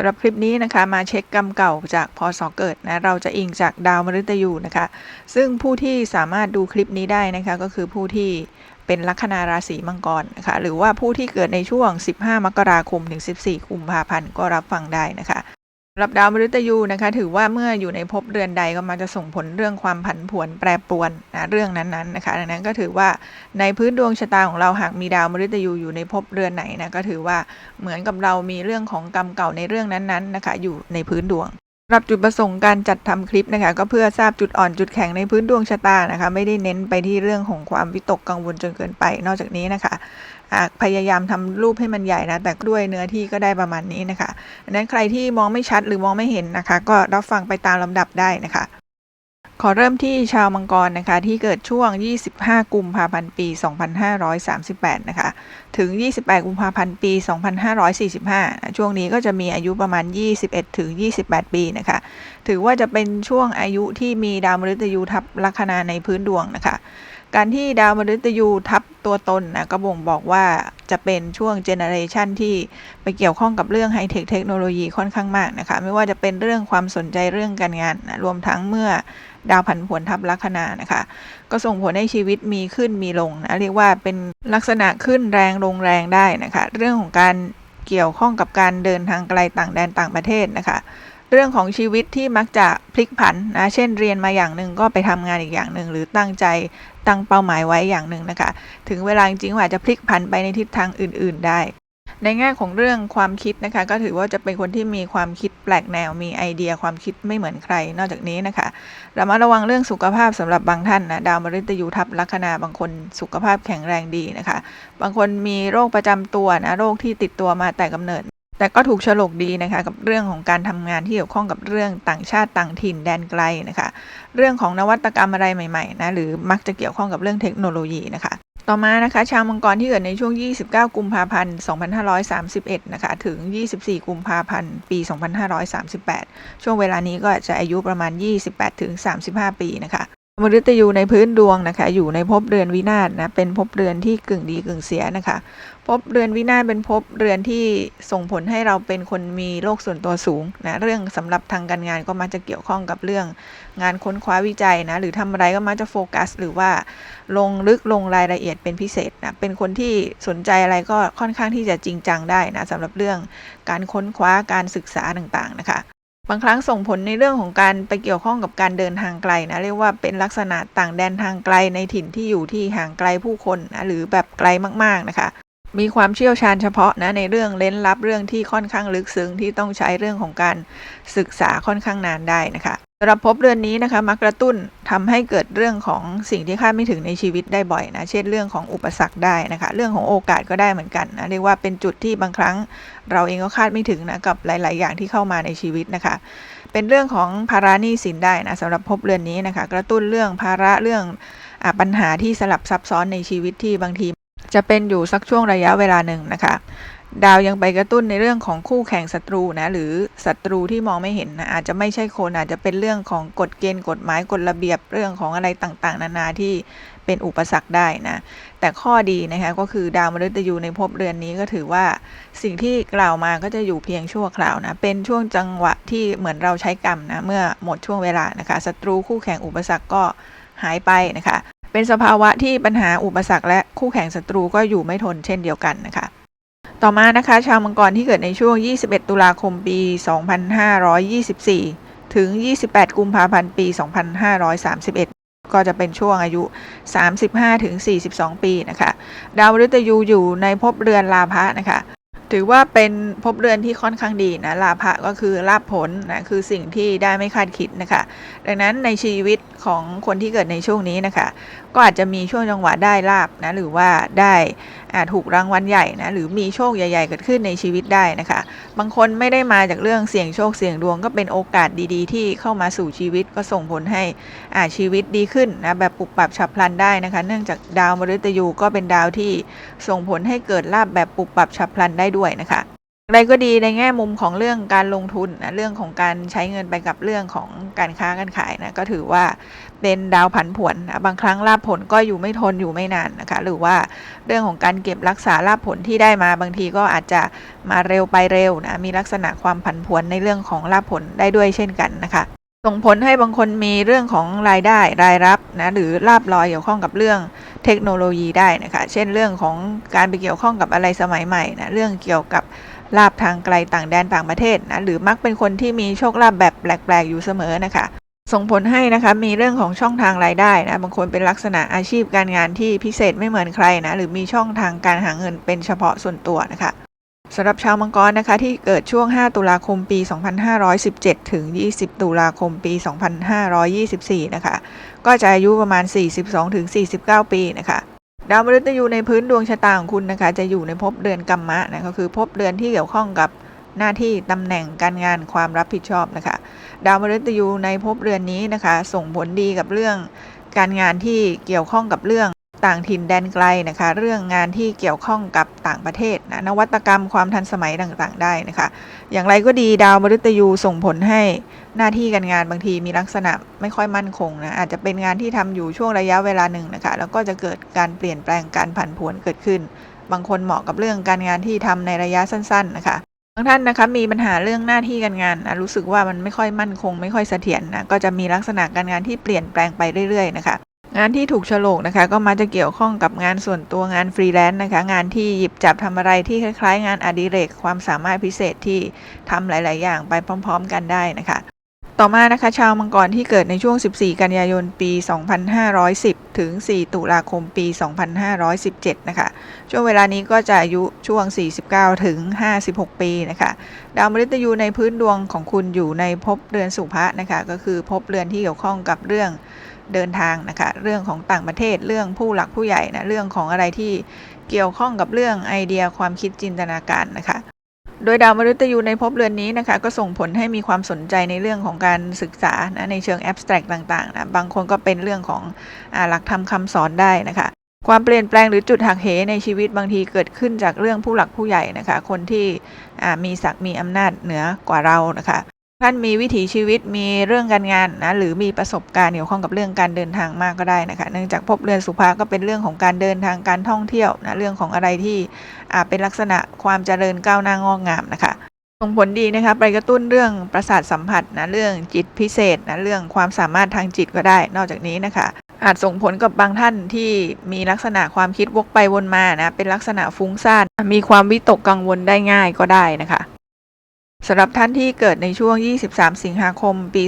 ำหรับคลิปนี้นะคะมาเช็คกรรมเก่าจากพศเกิดนะเราจะอิงจากดาวมฤตยูนะคะ ซึ่งผู้ที่สามารถดูคลิปนี้ได้นะคะก็คือผู้ที่เป็นลัคนาราศีมังกรนะคะหรือว่าผู้ที่เกิดในช่วง 15 มกราคมถึง 14 กุมภาพันธ์ก็รับฟังได้นะคะ รับดาวมฤตยูนะคะ ถือว่าเมื่ออยู่ในภพเรือนใดก็มักจะส่งผลเรื่องความผันผวนแปรปรวนนะเรื่องนั้นๆนนะคะดังนั้นก็ถือว่าในพื้นดวงชะตาของเราหากมีดาวมฤตยูอยู่ในภพเรือนไหนนะก็ถือว่าเหมือนกับเรามีเรื่องของกรรมเก่าในเรื่องนั้นๆนะคะ อยู่ในพื้นดวงสำหรับจุดประสงค์การจัดทำคลิปนะคะ ก็เพื่อทราบจุดอ่อนจุดแข็งในพื้นดวงชะตานะคะ ไม่ได้เน้นไปที่เรื่องของความวิตกกังวลจนเกินไป นอกจากนี้นะคะ พยายามทำรูปให้มันใหญ่นะ แต่ด้วยเนื้อที่ก็ได้ประมาณนี้นะคะดังนั้นใครที่มองไม่ชัดหรือมองไม่เห็นนะคะ ก็รับฟังไปตามลำดับได้นะคะ ขอเริ่มที่ชาวมังกรนะคะ ที่เกิดช่วง 25 กุมภาพันธ์ ปี 2538 นะคะ ถึง 28 กุมภาพันธ์ ปี 2545 ช่วงนี้ก็จะมีอายุประมาณ 21 ถึง 28 ปีนะคะ ถือว่าจะเป็นช่วงอายุที่มีดาวมฤตยูทับลัคนาในพื้นดวงนะคะ การที่ดาวมฤตยูทับตัวตนนะก็บ่งบอกว่าจะเป็นช่วงเจเนอเรชันที่ไปเกี่ยวข้องกับเรื่องไฮเทคเทคโนโลยีค่อนข้างมากนะคะ ไม่ว่าจะเป็นเรื่องความสนใจเรื่องการงานนะรวมทั้งเมื่อดาวผันผวนทับลัคนานะคะ ก็ส่งผลให้ชีวิตมีขึ้นมีลงนะเรียกว่าเป็นลักษณะขึ้นแรงลงแรงได้นะคะ เรื่องของการเกี่ยวข้องกับการเดินทางไกลต่างแดนต่างประเทศนะคะ เรื่องของชีวิตที่มักจะพลิกผันนะเช่นเรียนมาอย่างหนึ่งก็ไปทำงานอีกอย่างหนึ่งหรือตั้งใจตั้งเป้าหมายไว้อย่างหนึ่งนะคะ ถึงเวลาจริงๆว่าอาจจะพลิกผันไปในทิศทางอื่น ๆ ได้ ในแง่ของเรื่องความคิดนะคะ ก็ถือว่าจะเป็นคนที่มีความคิดแปลกแนวมีไอเดียความคิดไม่เหมือนใคร นอกจากนี้นะคะระมัดระวังเรื่องสุขภาพสำหรับบางท่านนะดาวมฤตยูทับลัคนาบางคนสุขภาพแข็งแรงดีนะคะ บางคนมีโรคประจำตัวนะโรคที่ติดตัวมาแต่กำเนิด แต่ก็ถูกฉลกดีนะคะกับเรื่องของการทำงานที่เกี่ยวข้องกับเรื่องต่างชาติต่างถิ่นแดนไกลนะคะ เรื่องของนวัตกรรมอะไรใหม่ๆนะหรือมักจะเกี่ยวข้องกับเรื่องเทคโนโลยีนะคะต่อมานะคะชาวมังกรที่เกิดในช่วง 29 กุมภาพันธ์ 2531 นะคะถึง 24 กุมภาพันธ์ ปี 2538 ช่วงเวลานี้ก็จะอายุประมาณ 28 ถึง 35 ปีนะคะ มฤตยูในพื้นดวงนะคะ อยู่ในภพเรือนวินาศนะ เป็นภพเรือนที่กึ่งดีกึ่งเสียนะคะภพเรือนวินาศเป็นภพเรือนที่ส่งผลให้เราเป็นคนมีโลกส่วนตัวสูงนะ เรื่องสำหรับทางการงานก็มักจะเกี่ยวข้องกับเรื่อง งานค้นคว้าวิจัยนะ หรือทำอะไรก็มักจะโฟกัส หรือว่าลงลึกลงรายละเอียดเป็นพิเศษนะ เป็นคนที่สนใจอะไรก็ค่อนข้างที่จะจริงจังได้นะสำหรับเรื่องการค้นคว้าการศึกษาต่างๆนะคะ บางครั้งส่งผลในเรื่องของการไปเกี่ยวข้องกับการเดินทางไกลนะเรียกว่าเป็นลักษณะต่างแดนทางไกลในถิ่นที่อยู่ที่ห่างไกลผู้คนนะหรือแบบไกลมากๆนะคะ มีความเชี่ยวชาญเฉพาะนะในเรื่องเล้นลับเรื่องที่ค่อนข้างลึกซึ้งที่ต้องใช้เรื่องของการศึกษาค่อนข้างนานได้นะคะ สำหรับภพเรือนนี้นะคะมักกระตุ้นทำให้เกิดเรื่องของสิ่งที่คาดไม่ถึงในชีวิตได้บ่อยนะ เช่นเรื่องของอุปสรรคได้นะคะ เรื่องของโอกาสก็ได้เหมือนกันนะเรียกว่าเป็นจุดที่บางครั้งเราเองก็คาดไม่ถึงนะกับหลาย ๆ อย่างที่เข้ามาในชีวิตนะคะ เป็นเรื่องของภาระหนี้สินได้นะสำหรับภพเรือนนี้นะคะ กระตุ้นเรื่องภาระเรื่องอปัญหาที่สลับซับซ้อนในชีวิตที่บางที จะเป็นอยู่สักช่วงระยะเวลาหนึ่งนะคะ ดาวยังไปกระตุ้นในเรื่องของคู่แข่งศัตรูนะหรือศัตรูที่มองไม่เห็นนะอาจจะไม่ใช่คนอาจจะเป็นเรื่องของกฎเกณฑ์กฎหมายกฎระเบียบเรื่องของอะไรต่างๆ นานาที่เป็นอุปสรรคได้นะแต่ข้อดีนะคะก็คือดาวมฤตยูในภพเรือนนี้ก็ถือว่าสิ่งที่กล่าวมาก็จะอยู่เพียงชั่วคราวนะเป็นช่วงจังหวะที่เหมือนเราใช้กรรมนะเมื่อหมดช่วงเวลานะคะศัตรูคู่แข่งอุปสรรคก็หายไปนะคะ เป็นสภาวะที่ปัญหาอุปสรรคและคู่แข่งศัตรูก็อยู่ไม่ทนเช่นเดียวกันนะคะ ต่อมานะคะ ชาวมังกรที่เกิดในช่วง 21 ตุลาคมปี 2524ถึง 28 กุมภาพันธ์ ปี 2531 ก็จะเป็นช่วงอายุ 35 ถึง 42 ปีนะคะ ดาวมฤตยูอยู่ในภพเรือนลาภะนะคะ ถือว่าเป็นภพเรือนที่ค่อนข้างดีนะ ลาภะก็คือลาภผลนะ คือสิ่งที่ได้ไม่คาดคิดนะคะ ดังนั้นในชีวิตของคนที่เกิดในช่วงนี้นะคะก็อาจจะมีช่วงจังหวะได้ลาบนะหรือว่าได้อ่าถูกรางวัลใหญ่นะหรือมีโชคใหญ่ ๆ เกิดขึ้นในชีวิตได้นะคะ บางคนไม่ได้มาจากเรื่องเสี่ยงโชคเสี่ยงดวงก็เป็นโอกาสดีๆ ที่เข้ามาสู่ชีวิตก็ส่งผลให้อาชีวิตดีขึ้นนะแบบปรับปรับฉับพลันได้นะคะ เนื่องจากดาวมฤตยูก็เป็นดาวที่ส่งผลให้เกิดลาบแบบปรับปรับฉับพลันได้ด้วยนะคะ อะไรก็ดีในแง่มุมของเรื่องการลงทุนนะเรื่องของการใช้เงินไปกับเรื่องของการค้าการขายนะก็ถือว่าเป็นดาวผันผวนนะบางครั้งลาภผลก็อยู่ไม่ทนอยู่ไม่นานนะคะหรือว่าเรื่องของการเก็บรักษาลาภผลที่ได้มาบางทีก็อาจจะมาเร็วไปเร็วนะมีลักษณะความผันผวนในเรื่องของลาภผลได้ด้วยเช่นกันนะคะส่งผลให้บางคนมีเรื่องของรายได้รายรับนะหรือลาบลอยเกี่ยวข้องกับเรื่องเทคโนโลยีได้นะคะเช่นเรื่องของการไปเกี่ยวข้องกับอะไรสมัยใหม่นะเรื่องเกี่ยวกับ ลาบทางไกลต่างแดนต่างประเทศนะหรือมักเป็นคนที่มีโชคลาภแบบแปลกๆอยู่เสมอนะคะ ส่งผลให้นะคะมีเรื่องของช่องทางรายได้นะบางคนเป็นลักษณะอาชีพการงานที่พิเศษไม่เหมือนใครนะหรือมีช่องทางการหาเงินเป็นเฉพาะส่วนตัวนะคะสำหรับชาวมังกรนะคะที่เกิดช่วง 5 ตุลาคมปี 2517 ถึง 20 ตุลาคมปี 2524 นะคะ ก็จะอายุประมาณ 42 ถึง 49 ปีนะคะ ดาวมฤตยูในพื้นดวงชะตาของคุณนะคะ จะอยู่ในภพเดือนกัมมะนะก็คือภพเดือนที่เกี่ยวข้องกับหน้าที่ตำแหน่งการงานความรับผิดชอบนะคะ ดาวมฤตยูในภพเรือนนี้นะคะ ส่งผลดีกับเรื่องการงานที่เกี่ยวข้องกับเรื่อง ต่างถิ่นแดนไกลนะคะ เรื่องงานที่เกี่ยวข้องกับต่างประเทศนะนวัตกรรมความทันสมัยต่างๆ ได้นะคะ อย่างไรก็ดีดาวมฤตยูส่งผลให้หน้าที่การงานบางทีมีลักษณะไม่ค่อยมั่นคงนะอาจจะเป็นงานที่ทำอยู่ช่วงระยะเวลาหนึ่งนะคะ แล้วก็จะเกิดการเปลี่ยนแปลงการผันผวนเกิดขึ้น บางคนเหมาะกับเรื่องการงานที่ทำในระยะสั้น ๆ นะคะบางท่านนะคะมีปัญหาเรื่องหน้าที่การงานนะรู้สึกว่ามันไม่ค่อยมั่นคง ไม่ค่อยเสถียรนะก็จะมีลักษณะการงานที่เปลี่ยนแปลงไปเรื่อยๆนะคะ งานที่ถูกฉลกนะคะ ก็มักจะเกี่ยวข้องกับงานส่วนตัวงานฟรีแลนซ์นะคะ งานที่หยิบจับทำอะไรที่คล้าย ๆ งานอดิเรกความสามารถพิเศษที่ทำหลาย ๆ อย่างไปพร้อม ๆ กันได้นะคะต่อมานะคะชาวมังกรที่เกิดในช่วง 14 กันยายน ปี 2510 ถึง 4 ตุลาคม ปี 2517 นะคะ ช่วงเวลานี้ก็จะอายุช่วง 49 ถึง 56 ปีนะคะ ดาวมฤตยูในพื้นดวงของคุณอยู่ในภพเรือนสุภะนะคะ ก็คือภพเรือนที่เกี่ยวข้องกับเรื่อง เดินทางนะคะเรื่องของต่างประเทศเรื่องผู้หลักผู้ใหญ่นะเรื่องของอะไรที่เกี่ยวข้องกับเรื่องไอเดียความคิดจินตนาการนะคะ โดยดาวมฤตยูในภพเรือนนี้นะคะก็ส่งผลให้มีความสนใจในเรื่องของการศึกษานะในเชิงแอบสแตรกต่างๆนะบางคนก็เป็นเรื่องของอหลักธรรมคำสอนได้นะคะความเปลี่ยนแปลงหรือจุดหักเหในชีวิตบางทีเกิดขึ้นจากเรื่องผู้หลักผู้ใหญ่นะคะ คนที่มีศักดิ์มีอำนาจเหนือกว่าเรานะคะ ท่านมีวิถีชีวิตมีเรื่องการงานนะหรือมีประสบการณ์เกี่ยวข้องกับเรื่องการเดินทางมากก็ได้นะคะ เนื่องจากภพเรือนสุภาก็เป็นเรื่องของการเดินทางการท่องเที่ยวนะเรื่องของอะไรที่เป็นลักษณะความเจริญก้าวหน้างอกงามนะคะส่งผลดีนะคะไปกระตุ้นเรื่องประสาทสัมผัสนะเรื่องจิตพิเศษนะเรื่องความสามารถทางจิตก็ได้ นอกจากนี้นะคะ อาจส่งผลกับบางท่านที่มีลักษณะความคิดวกไปวนมานะเป็นลักษณะฟุ้งซ่านมีความวิตกกังวลได้ง่ายก็ได้นะคะ สำหรับท่านที่เกิดในช่วง 23 สิงหาคม ปี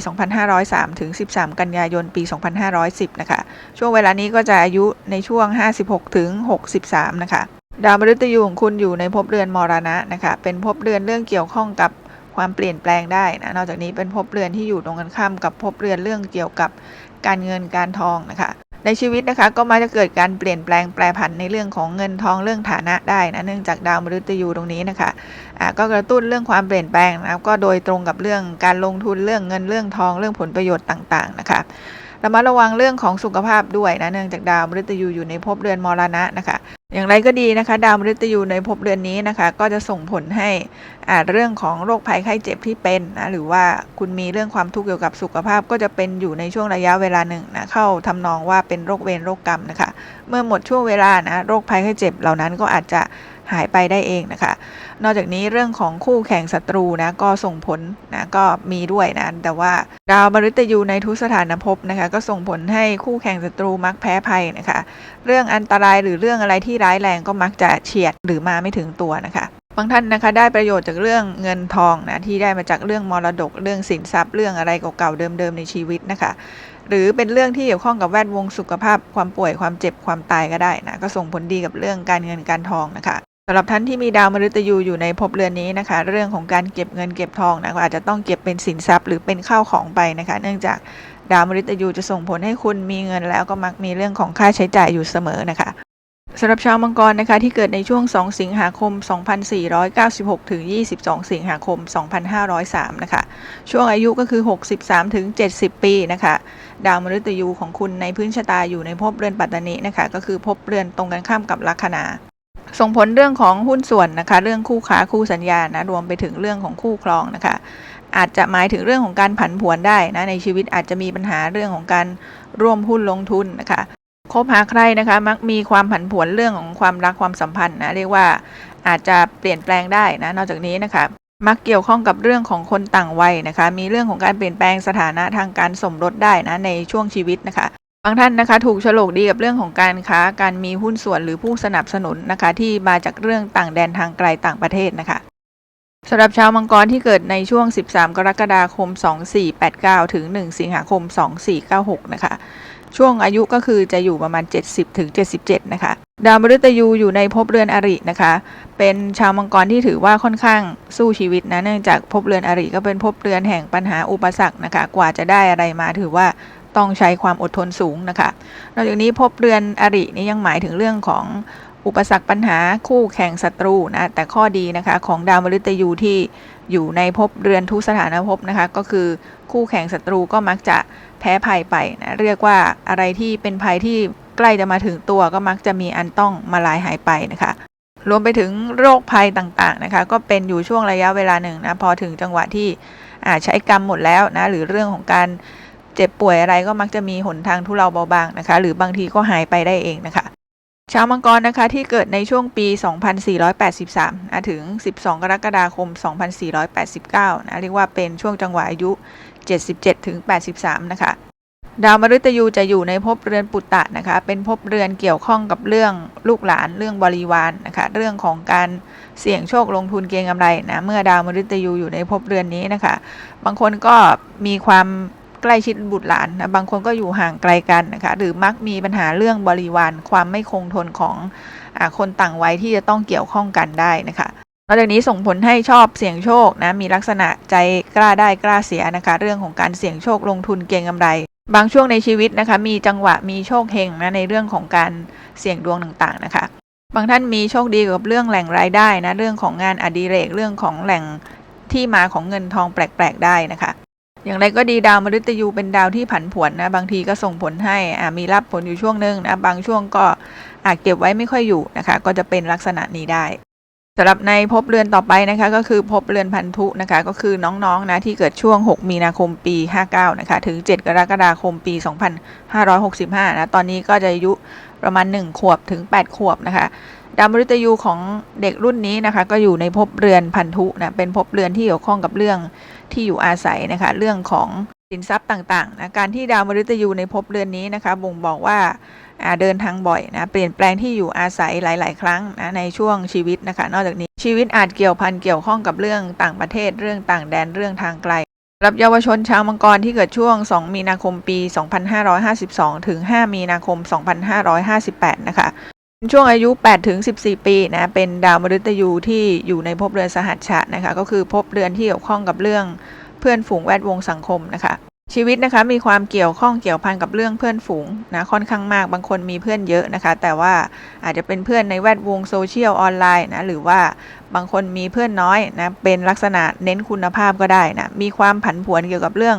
2503 ถึง 13 กันยายน ปี 2510 นะคะ ช่วงเวลานี้ก็จะอายุในช่วง 56 ถึง 63 นะคะ ดาวมฤตยูของคุณอยู่ในภพเรือนมรณะนะคะ เป็นภพเรือนเรื่องเกี่ยวข้องกับความเปลี่ยนแปลงได้นะ นอกจากนี้เป็นภพเรือนที่อยู่ตรงกันข้ามกับภพเรือนเรื่องเกี่ยวกับการเงินการทองนะคะ ในชีวิตนะคะก็มักจะเกิดการเปลี่ยนแปลงแปรผันในเรื่องของเงินทองเรื่องฐานะได้นะเนื่องจากดาวมฤตยูตรงนี้นะคะะก็กระตุ้นเรื่องความเปลี่ยนแปลงนะก็โดยตรงกับเรื่องการลงทุนเรื่องเงินเรื่องทองเรื่องผลประโยชน์ต่างๆนะคะ ระมัดระวังเรื่องของสุขภาพด้วยนะเนื่องจากดาวมฤตยูอยู่ในภพเรือนมรณะนะคะ อย่างไรก็ดีนะคะ ดาวมฤตยูในภพเรือนนี้นะคะ ก็จะส่งผลให้อ่าเรื่องของโรคภัยไข้เจ็บที่เป็นนะหรือว่าคุณมีเรื่องความทุกข์เกี่ยวกับสุขภาพก็จะเป็นอยู่ในช่วงระยะเวลาหนึ่งนะเข้าทำนองว่าเป็นโรคเวรโรคกรรมนะคะ เมื่อหมดช่วงเวลานะโรคภัยไข้เจ็บเหล่านั้นก็อาจจะ หายไปได้เองนะคะ นอกจากนี้เรื่องของคู่แข่งศัตรูนะก็ส่งผลนะก็มีด้วยนะ แต่ว่าดาวมฤตยูในทุสถานภพนะคะ ก็ส่งผลให้คู่แข่งศัตรูมักแพ้ภัยนะคะ เรื่องอันตรายหรือเรื่องอะไรที่ร้ายแรงก็มักจะเฉียดหรือมาไม่ถึงตัวนะคะบางท่านนะคะได้ประโยชน์จากเรื่องเงินทองนะที่ได้มาจากเรื่องมรดกเรื่องสินทรัพย์ เรื่องอะไรเก่าๆเดิมๆในชีวิตนะคะ หรือเป็นเรื่องที่เกี่ยวข้องกับแวดวงสุขภาพความป่วยความเจ็บความตายก็ได้นะก็ส่งผลดีกับเรื่องการเงินการทองนะคะ สำหรับท่านที่มีดาวมฤตยูอยู่ในภพเรือนนี้นะคะ เรื่องของการเก็บเงินเก็บทองนะก็อาจจะต้องเก็บเป็นสินทรัพย์หรือเป็นข้าวของไปนะคะ เนื่องจากดาวมฤตยูจะส่งผลให้คุณมีเงินแล้วก็มักมีเรื่องของค่าใช้จ่ายอยู่เสมอนะคะสำหรับชาวมังกรนะคะที่เกิดในช่วง 2 สิงหาคม 2496 ถึง 22 สิงหาคม 2503 นะคะ ช่วงอายุก็คือ 63 ถึง 70 ปีนะคะ ดาวมฤตยูของคุณในพื้นชะตาอยู่ในภพเรือนปัตตานีนะคะ ก็คือภพเรือนตรงกันข้ามกับลัคนา ส่งผลเรื่องของหุ้นส่วนนะคะ เรื่องคู่ค้าคู่สัญญานะรวมไปถึงเรื่องของคู่ครองนะคะ อาจจะหมายถึงเรื่องของการผันผวนได้นะในชีวิตอาจจะมีปัญหาเรื่องของการร่วมหุ้นลงทุนนะคะคบหาใครนะคะมักมีความผันผวนเรื่องของความรักความสัมพันธ์นะเรียกว่าอาจจะเปลี่ยนแปลงได้นะนอกจากนี้นะคะมักเกี่ยวข้องกับเรื่องของคนต่างวัยนะคะ มีเรื่องของการเปลี่ยนแปลงสถานะทางการสมรสได้นะในช่วงชีวิตนะคะ บางท่านนะคะถูกฉลกดีกับเรื่องของการค้าการมีหุ้นส่วนหรือผู้สนับสนุนนะคะ ที่มาจากเรื่องต่างแดนทางไกลต่างประเทศนะคะสำหรับชาวมังกรที่เกิดในช่วง 13 กรกฎาคม 2489 ถึง 1 สิงหาคม 2496 นะคะ ช่วงอายุก็คือจะอยู่ประมาณ 70 ถึง 77 นะคะ ดาวมฤตยูอยู่ในภพเรือนอรินะคะ เป็นชาวมังกรที่ถือว่าค่อนข้างสู้ชีวิตนะ เนื่องจากภพเรือนอริก็เป็นภพเรือนแห่งปัญหาอุปสรรคนะคะ กว่าจะได้อะไรมาถือว่า ต้องใช้ความอดทนสูงนะคะนอกจากนี้ภพเรือนอรินี่ยังหมายถึงเรื่องของอุปสรรคปัญหาคู่แข่งศัตรูนะแต่ข้อดีนะคะของดาวมฤตยูที่อยู่ในภพเรือนทุสถานภพนะคะก็คือคู่แข่งศัตรูก็มักจะแพ้ภัยไปนะเรียกว่าอะไรที่เป็นภัยที่ใกล้จะมาถึงตัวก็มักจะมีอันต้องมาลายหายไปนะคะรวมไปถึงโรคภัยต่างๆนะคะก็เป็นอยู่ช่วงระยะเวลาหนึ่งนะพอถึงจังหวะที่ใช้กรรมหมดแล้วนะหรือเรื่องของการ เจ็บป่วยอะไรก็มักจะมีหนทางทุเลาเบาบางนะคะ หรือบางทีก็หายไปได้เองนะคะชาวมังกรนะคะที่เกิดในช่วงปี 2483นะถึง 12 กรกฎาคม 2489 นะเรียกว่าเป็นช่วงจังหวะอายุ 77 ถึง 83 นะคะ ดาวมฤตยูจะอยู่ในภพเรือนปุตตะนะคะ เป็นภพเรือนเกี่ยวข้องกับเรื่องลูกหลาน เรื่องบริวารนนะคะ เรื่องของการเสี่ยงโชคลงทุนเก็งกำไรนะ เมื่อดาวมฤตยูอยู่ในภพเรือนนี้นะคะ บางคนก็มีความ ใกล้ชิดบุตรหลานนะบางคนก็อยู่ห่างไกลกันนะคะหรือมักมีปัญหาเรื่องบริวารความไม่คงทนของอคนต่างวัยที่จะต้องเกี่ยวข้องกันได้นะคะนอกจากนี้ส่งผลให้ชอบเสี่ยงโชคนะมีลักษณะใจกล้าได้กล้าเสียนะคะ เรื่องของการเสี่ยงโชคลงทุนเก็งกำไร บางช่วงในชีวิตนะคะ มีจังหวะมีโชคเฮงนะในเรื่องของการเสี่ยงดวงต่างๆนะคะ บางท่านมีโชคดีกับเรื่องแหล่งรายได้นะเรื่องของงานอดิเรกเรื่องของแหล่งที่มาของเงินทองแปลกๆได้นะคะ อย่างไรก็ดีดาวมฤตยูเป็นดาวที่ผันผวนนะ บางทีก็ส่งผลให้มีรับผลอยู่ช่วงหนึ่งนะบางช่วงก็อาจเก็บไว้ไม่ค่อยอยู่นะคะ ก็จะเป็นลักษณะนี้ได้สำหรับในภพเรือนต่อไปนะคะ ก็คือภพเรือนพันธุนะคะ ก็คือน้องๆนะที่เกิดช่วง 6 มีนาคมปี 59 นะคะ ถึง 7 กรกฎาคมปี 2565 นะ ตอนนี้ก็จะอายุประมาณ 1 ขวบถึง 8 ขวบนะคะ ดาวมฤตยูของเด็กรุ่นนี้นะคะ ก็อยู่ในภพเรือนพันธุนะเป็นภพเรือนที่เกี่ยวข้องกับเรื่องที่อยู่อาศัยนะคะ เรื่องของสินทรัพย์ต่างๆนะการที่ดาวมฤตยูในภพเรือนนี้นะคะ บ่งบอกว่าเดินทางบ่อยนะเปลี่ยนแปลงที่อยู่อาศัยหลาย ๆ ครั้งนะในช่วงชีวิตนะคะ นอกจากนี้ชีวิตอาจเกี่ยวพันเกี่ยวข้องกับเรื่องต่างประเทศ เรื่องต่างแดนเรื่องทางไกลรับเยาวชนชาวมังกรที่เกิดช่วง 2 มีนาคมปี 2552 ถึง 5 มีนาคม 2558 นะคะ ช่วงอายุ 8 ถึง 14 ปีนะ เป็นดาวมฤตยูที่อยู่ในภพเรือนสหัชชะนะคะ ก็คือภพเรือนที่เกี่ยวข้องกับเรื่องเพื่อนฝูงแวดวงสังคมนะคะ ชีวิตนะคะมีความเกี่ยวข้องเกี่ยวพันกับเรื่องเพื่อนฝูงนะค่อนข้างมาก บางคนมีเพื่อนเยอะนะคะ แต่ว่าอาจจะเป็นเพื่อนในแวดวงโซเชียลออนไลน์นะหรือว่าบางคนมีเพื่อนน้อยนะเป็นลักษณะเน้นคุณภาพก็ได้นะมีความผันผวนเกี่ยวกับเรื่อง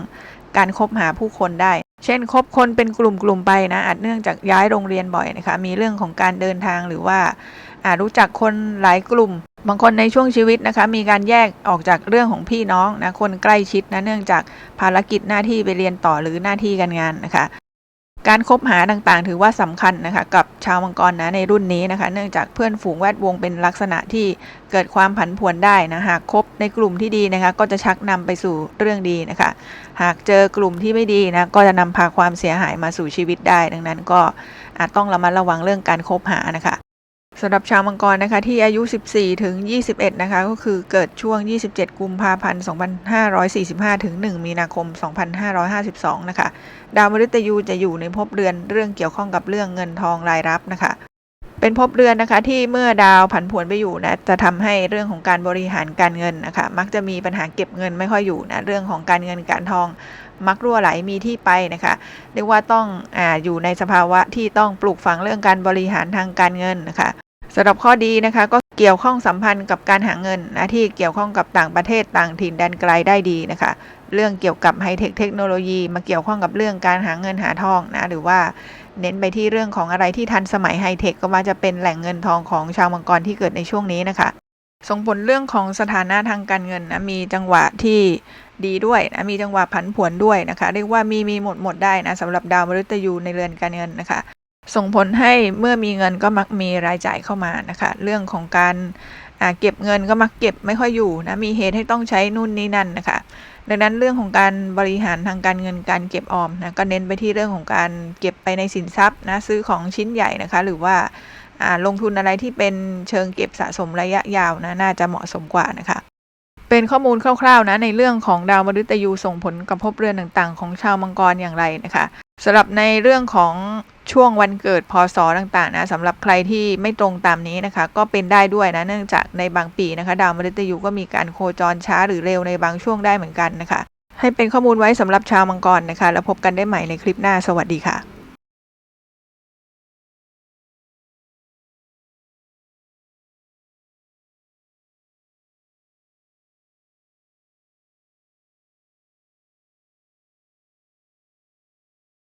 การคบหาผู้คนได้ เช่นคบคนเป็นกลุ่มๆไปนะอาจเนื่องจากย้ายโรงเรียนบ่อยนะคะมีเรื่องของการเดินทางหรือว่าอารู้จักคนหลายกลุ่ม บางคนในช่วงชีวิตนะคะมีการแยกออกจากเรื่องของพี่น้องนะคนใกล้ชิดนะเนื่องจากภารกิจหน้าที่ไปเรียนต่อหรือหน้าที่การงานนะคะ การคบหาต่างๆ ถือว่าสำคัญนะคะกับชาวมังกรนะในรุ่นนี้นะคะ เนื่องจากเพื่อนฝูงแวดวงเป็นลักษณะที่เกิดความผันผวนได้นะหากคบในกลุ่มที่ดีนะคะก็จะชักนำไปสู่เรื่องดีนะคะ หากเจอกลุ่มที่ไม่ดีนะก็จะนำพาความเสียหายมาสู่ชีวิตได้ ดังนั้นก็อาจต้องระมัดระวังเรื่องการคบหานะคะ สำหรับชาวมังกรนะคะที่อายุ 14 ถึง 21 นะคะ ก็คือเกิดช่วง 27 กุมภาพันธ์ 2545 ถึง 1 มีนาคม 2552 นะคะ ดาวมฤตยูจะอยู่ในภพเรือนเรื่องเกี่ยวข้องกับเรื่องเงินทองรายรับนะคะ เป็นภพเรือนนะคะที่เมื่อดาวผันผวนไปอยู่นะ จะทำให้เรื่องของการบริหารการเงินนะคะ มักจะมีปัญหาเก็บเงินไม่ค่อยอยู่นะ เรื่องของการเงินการทองมักรั่วไหลมีที่ไปนะคะเรียกว่าต้องออยู่ในสภาวะที่ต้องปลูกฝังเรื่องการบริหารทางการเงินนะคะ สำหรับข้อดีนะคะก็เกี่ยวข้องสัมพันธ์กับการหาเงินนะที่เกี่ยวข้องกับต่างประเทศต่างถิ่นแดนไกลได้ดีนะคะ เรื่องเกี่ยวกับไฮเทคเทคโนโลยี มาเกี่ยวข้องกับเรื่องการหาเงินหาทองนะหรือว่าเน้นไปที่เรื่องของอะไรที่ทันสมัยไฮเทคก็มาจะเป็นแหล่งเงินทองของชาวมังกรที่เกิดในช่วงนี้นะคะ ส่งผลเรื่องของสถานะทางการเงินนะมีจังหวะที่ดีด้วยนะมีจังหวะผันผวนด้วยนะคะ เรียกว่ามีมีหมดหมดได้นะสำหรับดาวมฤตยูในเรือนการเงินนะคะ ส่งผลให้เมื่อมีเงินก็มักมีรายจ่ายเข้ามานะคะ เรื่องของการเก็บเงินก็มักเก็บไม่ค่อยอยู่นะมีเหตุให้ต้องใช้นู่นนี่นั่นนะคะ ดังนั้นเรื่องของการบริหารทางการเงินการเก็บออมนะก็เน้นไปที่เรื่องของการเก็บไปในสินทรัพย์นะซื้อของชิ้นใหญ่นะคะ หรือว่าลงทุนอะไรที่เป็นเชิงเก็บสะสมระยะยาวนะน่าจะเหมาะสมกว่านะคะเป็นข้อมูลคร่าวๆนะในเรื่องของดาวมฤตยูส่งผลกับภพเรือนต่างๆ ของชาวมังกรอย่างไรนะคะสำหรับในเรื่องของ ช่วงวันเกิดพศต่างๆนะสำหรับใครที่ไม่ตรงตามนี้นะคะ ก็เป็นได้ด้วยนะเนื่องจากในบางปีนะคะ ดาวมฤตยูก็มีการโคจรช้าหรือเร็วในบางช่วงได้เหมือนกันนะคะ ให้เป็นข้อมูลไว้สำหรับชาวมังกรนะคะ แล้วพบกันได้ใหม่ในคลิปหน้าสวัสดีค่ะ